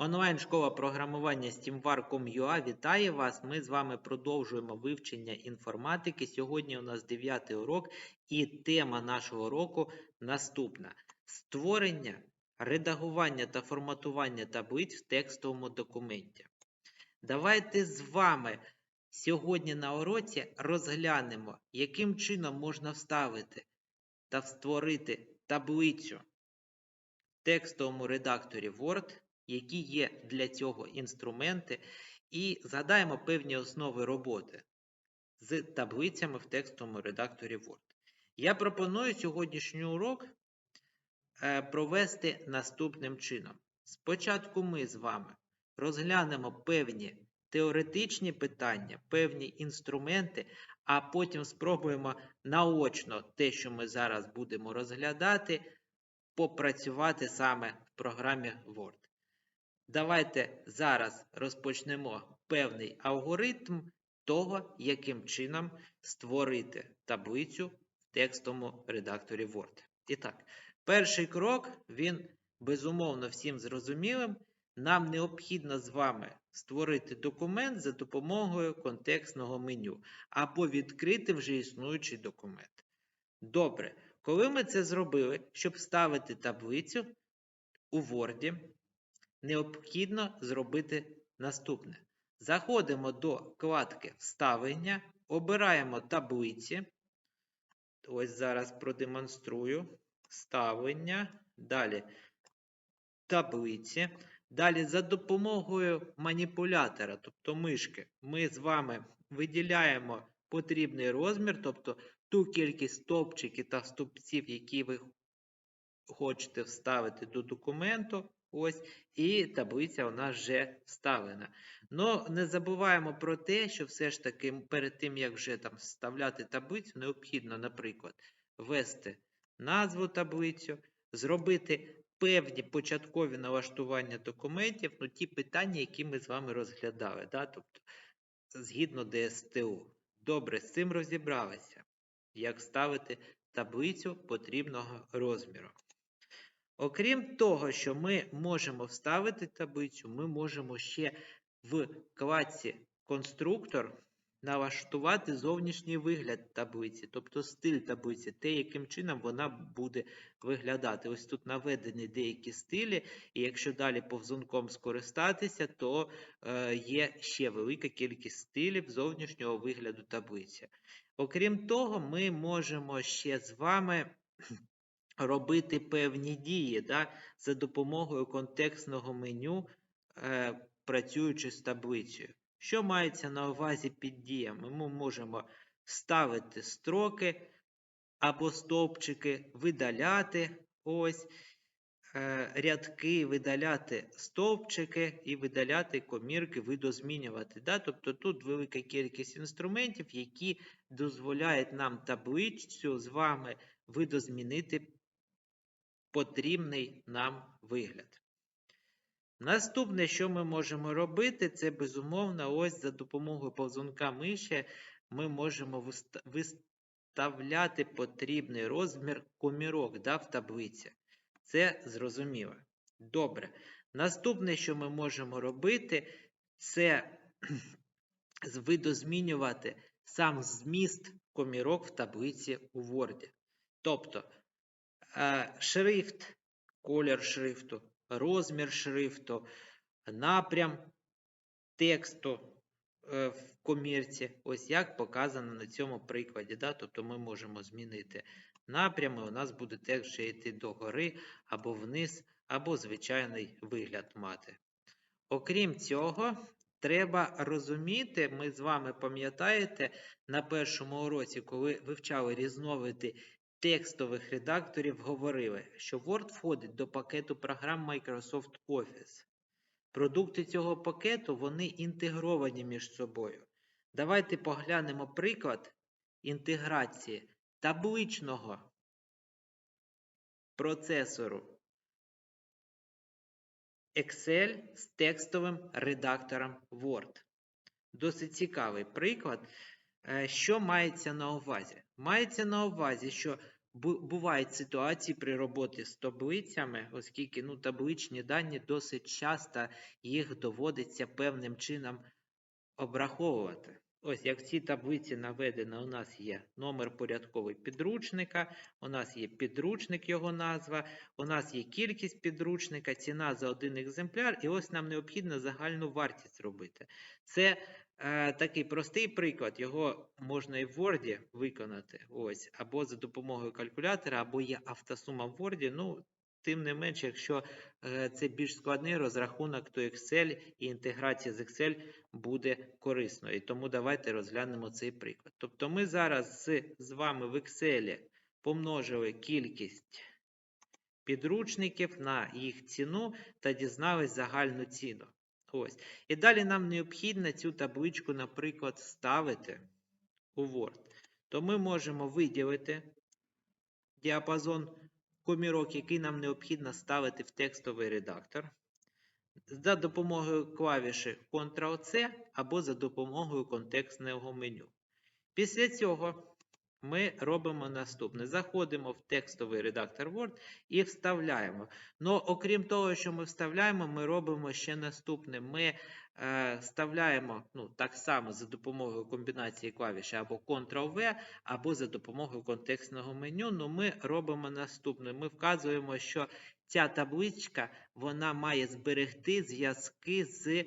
Онлайн-школа програмування SteamVar.com.ua вітає вас. Ми з вами продовжуємо вивчення інформатики. Сьогодні у нас 9 урок, і тема нашого уроку наступна: створення, редагування та форматування таблиць в текстовому документі. Давайте з вами сьогодні на уроці розглянемо, яким чином можна вставити та створити таблицю в текстовому редакторі Word, які є для цього інструменти, і згадаємо певні основи роботи з таблицями в текстовому редакторі Word. Я пропоную сьогоднішній урок е, провести наступним чином. Спочатку ми з вами розглянемо певні теоретичні питання, певні інструменти, а потім спробуємо наочно те, що ми зараз будемо розглядати, попрацювати саме в програмі Word. Давайте зараз розпочнемо певний алгоритм того, яким чином створити таблицю в текстовому редакторі Word. І так, перший крок, він безумовно всім зрозумілим. Нам необхідно з вами створити документ за допомогою контекстного меню або відкрити вже існуючий документ. Добре, коли ми це зробили, щоб вставити таблицю у Word, необхідно зробити наступне. Заходимо до вкладки Вставлення, обираємо таблиці. Ось зараз продемонструю. Вставлення. Далі таблиці. Далі за допомогою маніпулятора, тобто мишки, ми з вами виділяємо потрібний розмір, тобто ту кількість стовпчиків та стовпців, які ви хочете вставити до документу. Ось, і таблиця у нас вже вставлена. Но не забуваємо про те, що все ж таки перед тим, як вже там вставляти таблицю, необхідно, наприклад, ввести назву таблицю, зробити певні початкові налаштування документів, ну ті питання, які ми з вами розглядали, да? тобто згідно ДСТУ. Добре, з цим розібралися, як ставити таблицю потрібного розміру. Окрім того, що ми можемо вставити таблицю, ми можемо ще в вкладці конструктор налаштувати зовнішній вигляд таблиці, тобто стиль таблиці, те, яким чином вона буде виглядати. Ось тут наведені деякі стилі, і якщо далі повзунком скористатися, то е, є ще велика кількість стилів зовнішнього вигляду таблиці. Окрім того, ми можемо ще з вами робити певні дії да, за допомогою контекстного меню, е, працюючи з таблицею. Що мається на увазі під діями? Ми можемо ставити строки або стовпчики, видаляти ось е, рядки, видаляти стовпчики і видаляти комірки, видозмінювати. Да? Тобто тут велика кількість інструментів, які дозволяють нам таблицю з вами видозмінити потрібний нам вигляд. Наступне, що ми можемо робити, це безумовно, ось за допомогою повзунка миші ми можемо виставляти потрібний розмір комірок да, в таблиці. Це зрозуміло. Добре. Наступне, що ми можемо робити, це видозмінювати сам зміст комірок в таблиці у Word. Тобто шрифт, колір шрифту розмір шрифту, напрям тексту е, в комірці, ось як показано на цьому прикладі. Да? Тобто ми можемо змінити напрями, у нас буде текст ще йти догори або вниз, або звичайний вигляд мати. Окрім цього, треба розуміти, ми з вами пам'ятаєте на першому уроці, коли вивчали різновиди текстових редакторів говорили, що Word входить до пакету програм Microsoft Office. Продукти цього пакету вони інтегровані між собою. Давайте поглянемо приклад інтеграції табличного процесору Excel з текстовим редактором Word. Досить цікавий приклад. Е, що мається на увазі? Мається на увазі, що бувають ситуації при роботі з таблицями, оскільки ну, табличні дані досить часто їх доводиться певним чином обраховувати. Ось як в цій таблиці наведено, у нас є номер порядковий підручника, у нас є підручник, його назва, у нас є кількість підручника, ціна за один екземпляр, і ось нам необхідно загальну вартість зробити. Це такий простий приклад, його можна і в Word виконати, ось, або за допомогою калькулятора, або є автосума в Word. Ну, тим не менше, якщо е, це більш складний розрахунок, то Excel і інтеграція з Excel буде корисною. Тому давайте розглянемо цей приклад. Тобто ми зараз з вами в Excel помножили кількість підручників на їх ціну та дізнались загальну ціну. Ось. І далі нам необхідно цю табличку, наприклад, вставити у Word. То ми можемо виділити діапазон комірок, який нам необхідно ставити в текстовий редактор. За допомогою клавіші Ctrl-C або за допомогою контекстного меню. Після цього ми робимо наступне: заходимо в текстовий редактор Word і вставляємо. Ну, окрім того, що ми вставляємо, ми робимо ще наступне. Ми е, вставляємо ну, так само за допомогою комбінації клавіші або Ctrl-V, або за допомогою контекстного меню. Ну, ми робимо наступне. Ми вказуємо, що ця табличка вона має зберегти зв'язки з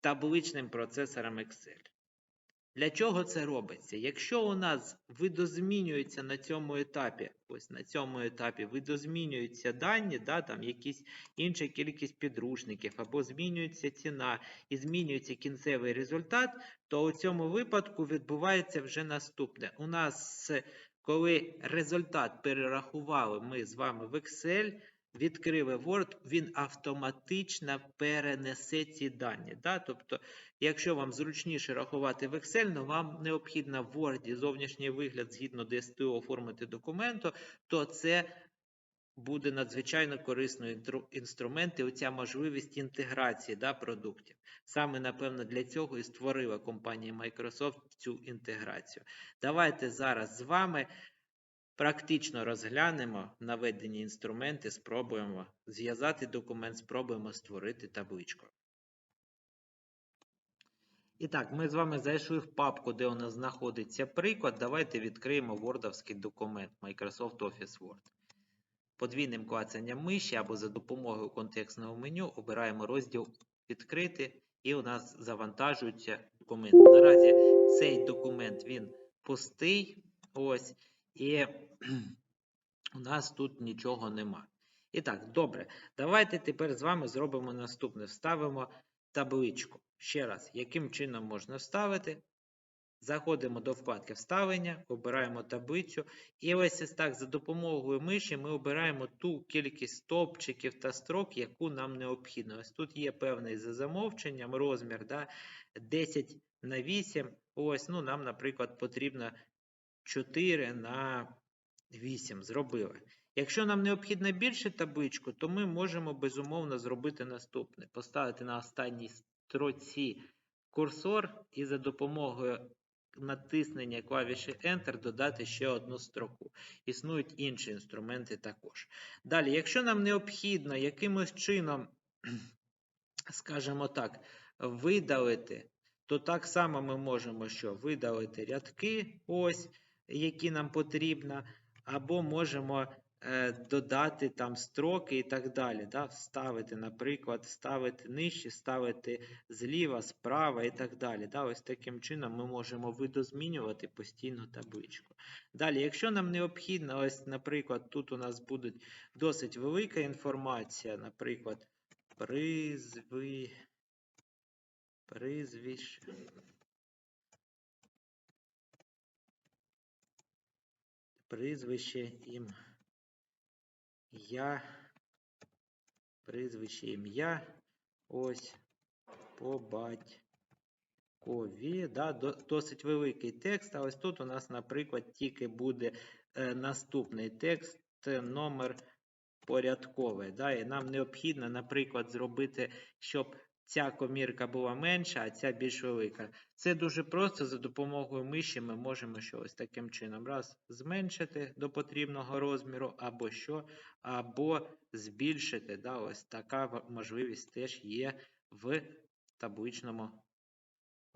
табличним процесором Excel. Для чого це робиться? Якщо у нас видозмінюються на цьому етапі, ось на цьому етапі видозмінюються дані, да, там якісь інша кількість підручників, або змінюється ціна і змінюється кінцевий результат, то у цьому випадку відбувається вже наступне. У нас, коли результат перерахували ми з вами в Excel, відкрили Word, він автоматично перенесе ці дані. Да? Тобто, якщо вам зручніше рахувати в Excel, але вам необхідно в Word зовнішній вигляд згідно ДСТУ оформити документу, то це буде надзвичайно корисною інструмент і оця можливість інтеграції да, продуктів. Саме, напевно, для цього і створила компанія Microsoft цю інтеграцію. Давайте зараз з вами практично розглянемо наведені інструменти, спробуємо зв'язати документ, спробуємо створити табличку. І так, ми з вами зайшли в папку, де у нас знаходиться приклад. Давайте відкриємо вордовський документ Microsoft Office Word. Подвійним клацанням миші або за допомогою контекстного меню обираємо розділ Відкрити, і у нас завантажується документ. Наразі цей документ він пустий. Ось, і у нас тут нічого нема. І так, добре. Давайте тепер з вами зробимо наступне. Вставимо табличку. Ще раз, яким чином можна вставити? Заходимо до вкладки Вставлення, обираємо таблицю. І ось так за допомогою миші ми обираємо ту кількість стовпчиків та строк, яку нам необхідно. Ось тут є певний за замовченням розмір да, 10 на 8. Ось, ну, нам, наприклад, потрібно 4 на 8 зробили. Якщо нам необхідно більше табличку, то ми можемо безумовно зробити наступне: поставити на останній строці курсор і за допомогою натиснення клавіші Enter додати ще одну строку. Існують інші інструменти також. Далі, якщо нам необхідно якимось чином, скажімо так, видалити, то так само ми можемо що видалити рядки, ось, які нам потрібно, або можемо е, додати там строки і так далі. Да? Вставити, наприклад, ставити нижче, ставити зліва, справа і так далі. Да? Ось таким чином ми можемо видозмінювати постійно табличку. Далі, якщо нам необхідно, ось, наприклад, тут у нас буде досить велика інформація, наприклад, призви, призвіще. Прізвище ім'я, прізвище ім'я, ось по батькові. Да, до- досить великий текст, а ось тут у нас, наприклад, тільки буде е, наступний текст, номер порядковий. Да, і нам необхідно, наприклад, зробити, щоб ця комірка була менша, а ця більш велика. Це дуже просто. За допомогою миші ми можемо що ось таким чином раз зменшити до потрібного розміру, або що, або збільшити. Да, ось така можливість теж є в табличному,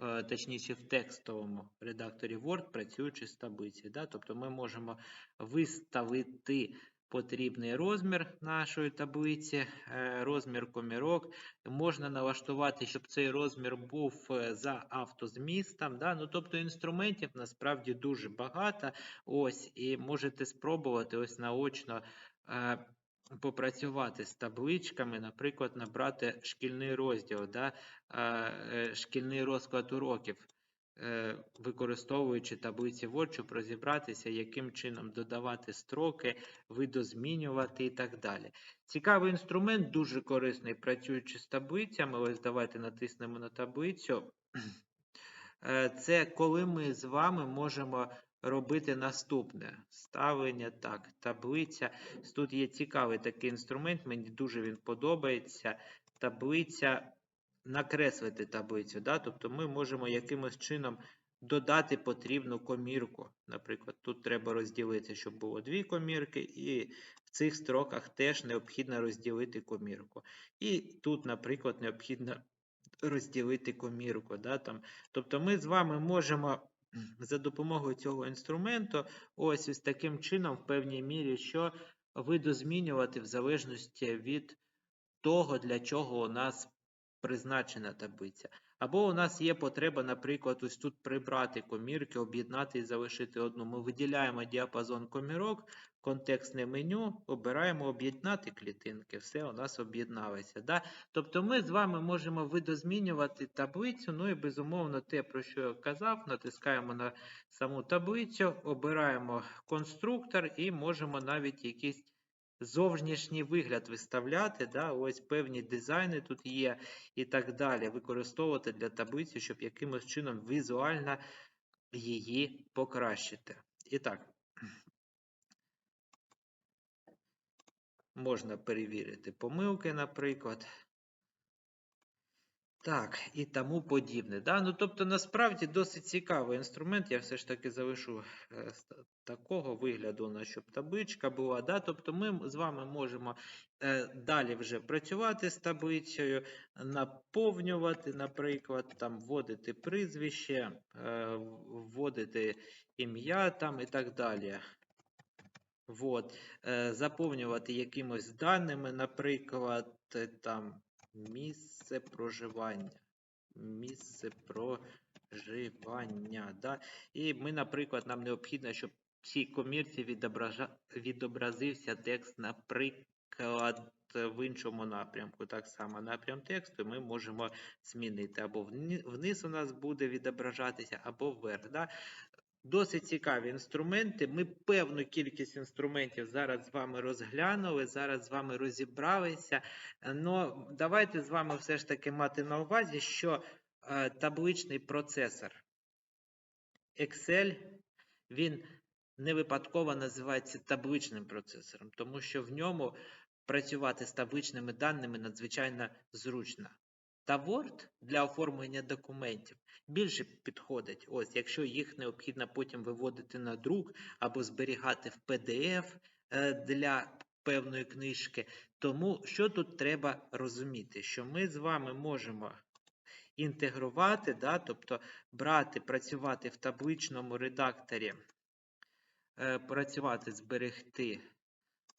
е, точніше в текстовому редакторі Word, працюючи з таблиці. Да? Тобто ми можемо виставити потрібний розмір нашої таблиці, е, розмір комірок. Можна налаштувати, щоб цей розмір був е, за автозмістом. Да? Ну, тобто інструментів насправді дуже багато. Ось, і можете спробувати ось наочно. е, Попрацювати з табличками, наприклад, набрати шкільний розділ, да? шкільний розклад уроків, використовуючи таблиці Word, розібратися, яким чином додавати строки, видозмінювати і так далі. Цікавий інструмент, дуже корисний, працюючи з таблицями. Ось давайте натиснемо на таблицю. Е, Це коли ми з вами можемо робити наступне ставлення. Так, таблиця. Тут є цікавий такий інструмент, мені дуже він подобається. Таблиця, накреслити таблицю. Да? Тобто ми можемо якимось чином додати потрібну комірку. Наприклад, тут треба розділити, щоб було дві комірки, і в цих строках теж необхідно розділити комірку. І тут, наприклад, необхідно розділити комірку. Да, там. Тобто ми з вами можемо за допомогою цього інструменту ось ось таким чином, в певній мірі, що видозмінювати в залежності від того, для чого у нас призначена таблиця. Або у нас є потреба, наприклад, ось тут прибрати комірки, об'єднати і залишити одну. Ми виділяємо діапазон комірок, контекстне меню, обираємо об'єднати клітинки. Все у нас об'єдналося. Да? Тобто ми з вами можемо видозмінювати таблицю. Ну і безумовно, те, про що я казав, натискаємо на саму таблицю, обираємо конструктор і можемо навіть якісь зовнішній вигляд виставляти, да, ось певні дизайни тут є і так далі, використовувати для таблиці, щоб якимось чином візуально її покращити. І так, можна перевірити помилки, наприклад. Так, і тому подібне. Да? Ну, тобто, насправді досить цікавий інструмент. Я все ж таки залишу е, такого вигляду, у нас, щоб табличка була. Да? Тобто ми з вами можемо е, далі вже працювати з таблицею, наповнювати, наприклад, там, вводити прізвище, е, вводити ім'я там і так далі. Вот. Е, заповнювати якимось даними, наприклад, там місце проживання. Місце проживання. Да? І ми, наприклад, нам необхідно, щоб в цій комірці відобразився текст, наприклад, в іншому напрямку. Так само напрям тексту ми можемо змінити. Або вниз у нас буде відображатися, або вверх. Да? Досить цікаві інструменти. Ми певну кількість інструментів зараз з вами розглянули, зараз з вами розібралися. Но давайте з вами все ж таки мати на увазі, що е, табличний процесор Excel, він не випадково називається табличним процесором, тому що в ньому працювати з табличними даними надзвичайно зручно. Та Word для оформлення документів більше підходить. Ось, якщо їх необхідно потім виводити на друк або зберігати в PDF е, для певної книжки. Тому що тут треба розуміти, що ми з вами можемо інтегрувати, да, тобто брати, працювати в табличному редакторі, е, працювати, зберегти.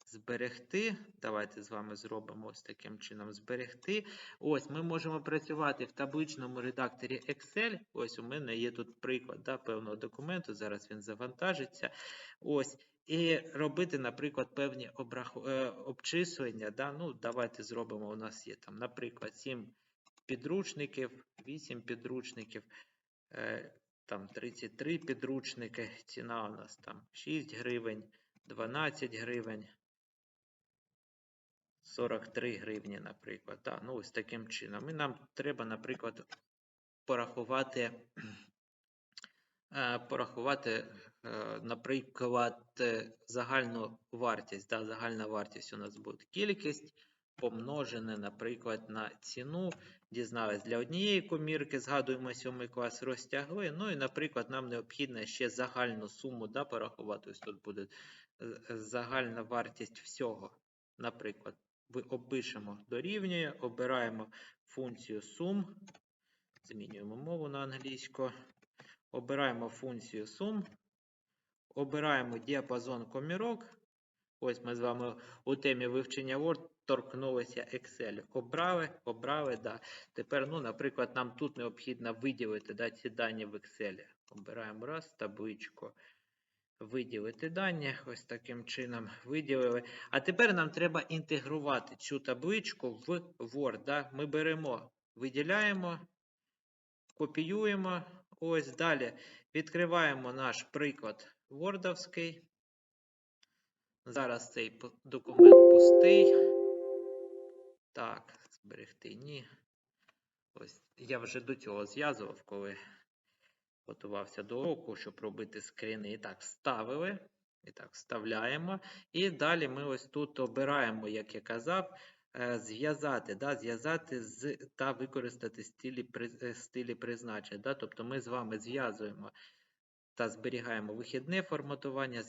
Зберегти. Давайте з вами зробимо ось таким чином зберегти. Ось ми можемо працювати в табличному редакторі Excel. Ось у мене є тут приклад да, певного документу. Зараз він завантажиться. Ось. І робити, наприклад, певні обраху... е, обчислення. Да? Ну, давайте зробимо. У нас є там, наприклад, 7 підручників, 8 підручників. Е, там 33 підручники. Ціна у нас там 6 гривень, 12 гривень. 43 гривні, наприклад. Да? Ну, ось таким чином. І нам треба, наприклад, порахувати, е, порахувати, е, наприклад, загальну вартість. Да? Загальна вартість у нас буде кількість помножене, наприклад, на ціну. Дізнались для однієї комірки, згадуємо 7 клас, розтягли. Ну і, наприклад, нам необхідно ще загальну суму да, порахувати. Ось тут буде е, загальна вартість всього. Наприклад, ви опишемо дорівнює, обираємо функцію сум, змінюємо мову на англійську, обираємо функцію сум, обираємо діапазон комірок. Ось ми з вами у темі вивчення Word торкнулися Excel. Обрали, обрали, да. Тепер, ну, наприклад, нам тут необхідно виділити да, ці дані в Excel. Обираємо раз, табличку. Виділити дані, ось таким чином виділили. А тепер нам треба інтегрувати цю табличку в Word. Да? Ми беремо, виділяємо, копіюємо. Ось далі відкриваємо наш приклад Wordовський. Зараз цей документ пустий. Так, зберегти ні. Ось я вже до цього зв'язував, коли готувався до уроку, щоб робити скріни. І так, вставили. І так, вставляємо. І далі ми ось тут обираємо, як я казав, е, зв'язати, да, зв'язати з та використати стилі, е, стилі призначення. Да? Тобто ми з вами зв'язуємо та зберігаємо вихідне форматування,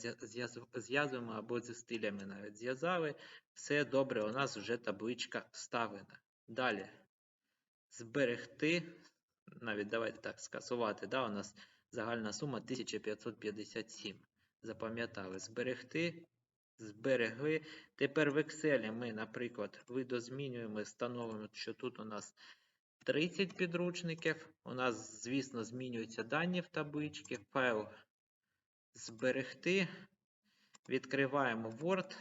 зв'язуємо або зі стилями навіть зв'язали. Все добре, у нас вже табличка вставлена. Далі зберегти, навіть давайте так скасувати, да, у нас загальна сума 1557. Запам'ятали, зберегти, зберегли. Тепер в Excel ми, наприклад, видозмінюємо, встановимо, що тут у нас 30 підручників. У нас, звісно, змінюються дані в табличці. Файл зберегти. Відкриваємо Word.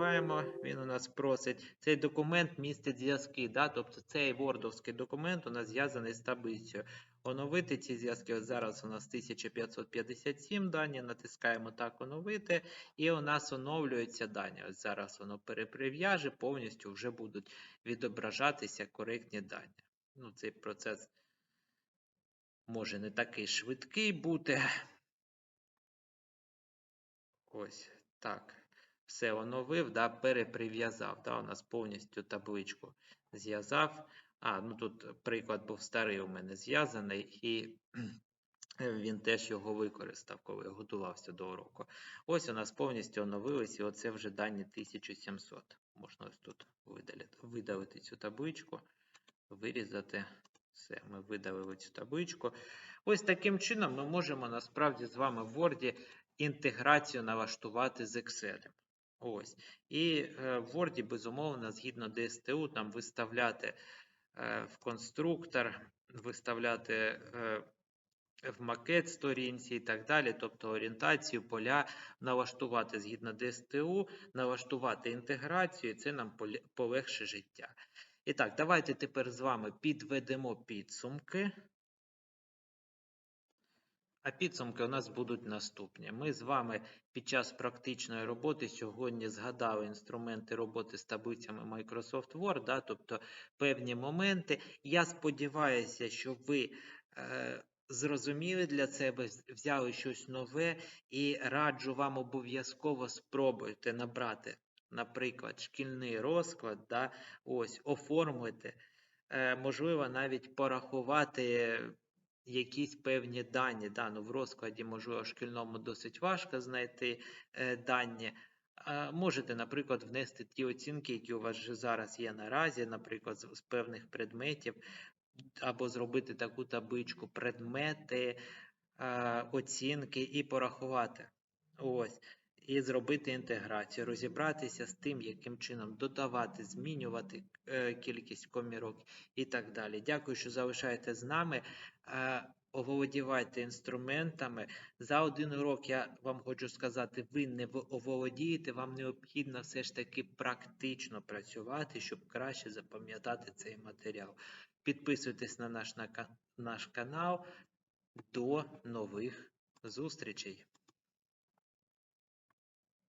Відкриваємо, він у нас просить. Цей документ містить зв'язки. Да? Тобто цей вордовський документ у нас зв'язаний з таблицею. Оновити ці зв'язки. Ось зараз у нас 1557 дані. Натискаємо так оновити. І у нас оновлюються дані. Ось зараз воно переприв'яже, повністю вже будуть відображатися коректні дані. Ну, цей процес може не такий швидкий бути. Ось так. Все оновив, да, переприв'язав. Да, у нас повністю табличку зв'язав. А, ну тут приклад був старий у мене зв'язаний, і він теж його використав, коли готувався до уроку. Ось у нас повністю оновились, і оце вже дані 1700. Можна ось тут видалити, видалити цю табличку, вирізати. Все, ми видалили цю табличку. Ось таким чином ми можемо насправді з вами в Word інтеграцію налаштувати з Excel. Ось. І е, в Word, безумовно, згідно DSTU, там виставляти е, в конструктор, виставляти е, в макет сторінці і так далі, тобто орієнтацію, поля, налаштувати згідно DSTU, налаштувати інтеграцію, і це нам полегше життя. І так, давайте тепер з вами підведемо підсумки. А підсумки у нас будуть наступні. Ми з вами під час практичної роботи сьогодні згадали інструменти роботи з таблицями Microsoft Word, да, тобто певні моменти. Я сподіваюся, що ви е, зрозуміли для себе, взяли щось нове і раджу вам обов'язково спробуйте набрати, наприклад, шкільний розклад, да, ось, оформити, е, можливо, навіть порахувати якісь певні дані. Да, ну, в розкладі, можливо, шкільному досить важко знайти е, дані. Можете, наприклад, внести ті оцінки, які у вас вже зараз є наразі, наприклад, з, з певних предметів, або зробити таку табличку предмети, е, оцінки і порахувати. Ось. І зробити інтеграцію, розібратися з тим, яким чином додавати, змінювати е, кількість комірок і так далі. Дякую, що залишаєте з нами. Е, оволодівайте інструментами. За один урок я вам хочу сказати, ви не оволодієте, вам необхідно все ж таки практично працювати, щоб краще запам'ятати цей матеріал. Підписуйтесь на наш, на наш канал. До нових зустрічей!